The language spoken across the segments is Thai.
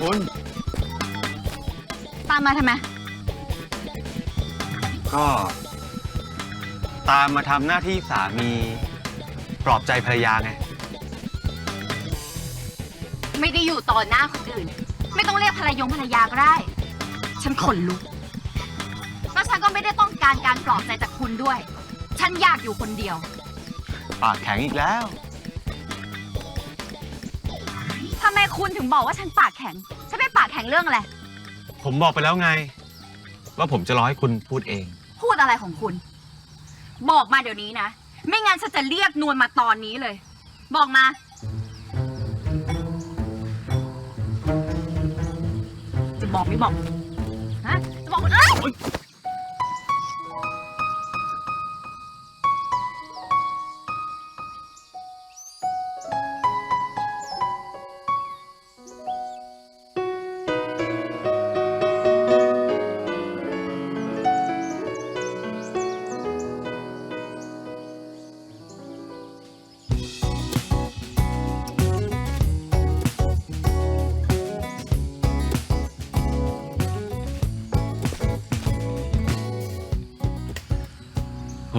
คุณตามมาทำไม ก็ ตามมาทำหน้าที่สามี ปลอบใจภรรยาไง ไม่ได้อยู่ต่อหน้าคนอื่น ไม่ต้องเรียกภรรยงภรรยาก็ได้ ฉันขนลุกแล้วฉันก็ไม่ได้ต้องการการปลอบใจจากคุณด้วย ฉันอยากอยู่คนเดียว ปากแข็งอีกแล้ว คุณถึงบอกว่าฉันปากแข็ง ฉันไม่ปากแข็งเรื่องอะไร ผมบอกไปแล้วไง ว่าผมจะรอให้คุณพูดเอง พูดอะไรของคุณ บอกมาเดี๋ยวนี้นะ ไม่งั้นฉันจะเรียกนวลมาตอนนี้เลย บอกมา จะบอกไม่บอก ฮะ จะบอกเอ้ย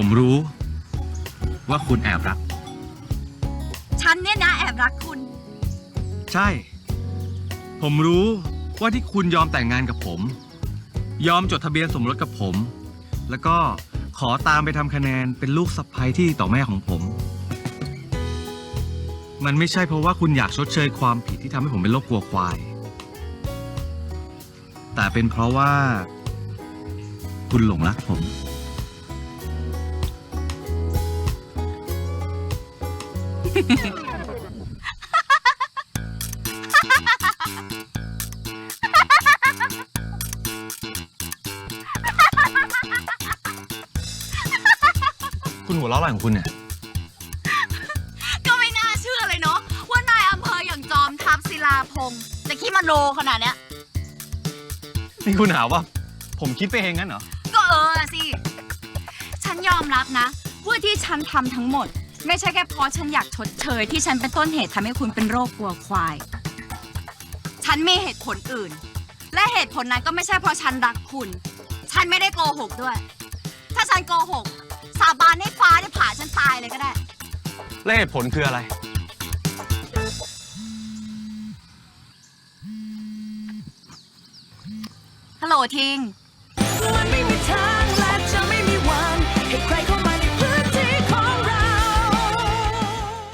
ผมรู้ว่าคุณแอบรัก ฉันเนี่ยนะแอบรักคุณ ใช่ ผมรู้ว่าที่คุณยอมแต่งงานกับผม ยอมจดทะเบียนสมรสกับผม แล้วก็ขอตามไปทำคะแนนเป็นลูกสะใภ้ที่ดีต่อแม่ของผม มันไม่ใช่เพราะว่าคุณอยากชดเชยความผิดที่ทำให้ผมเป็นโรคกลัวควาย แต่เป็นเพราะว่า คุณหลงรักผม คุณหัวเราะอะไรของคุณเนี่ย ก็ไม่น่าเชื่อเลยเนาะว่านายอำเภออย่างจอมทัพศิลาพงศ์จะขี้มาโนขนาดเนี้ย นี่คุณหาว่า ผมคิดไปเองงั้นเหรอ ก็เออสิ ฉันยอมรับนะ ว่าที่ฉันทำทั้งหมด ไม่ใช่แค่เพราะฉันอยากชดเชยที่ฉันเป็นต้นเหตุทำให้คุณเป็นโรคกลัวควาย ฉันมีเหตุผลอื่น และเหตุผลนั้นก็ไม่ใช่เพราะฉันรักคุณ ฉันไม่ได้โกหกด้วย ถ้าฉันโกหก สาบานให้ฟ้าได้ผ่าฉันตายเลยก็ได้ และเหตุผลคืออะไร ฮัลโหลทิงมันไม่มีทางและจะไม่มีวันให้ใคร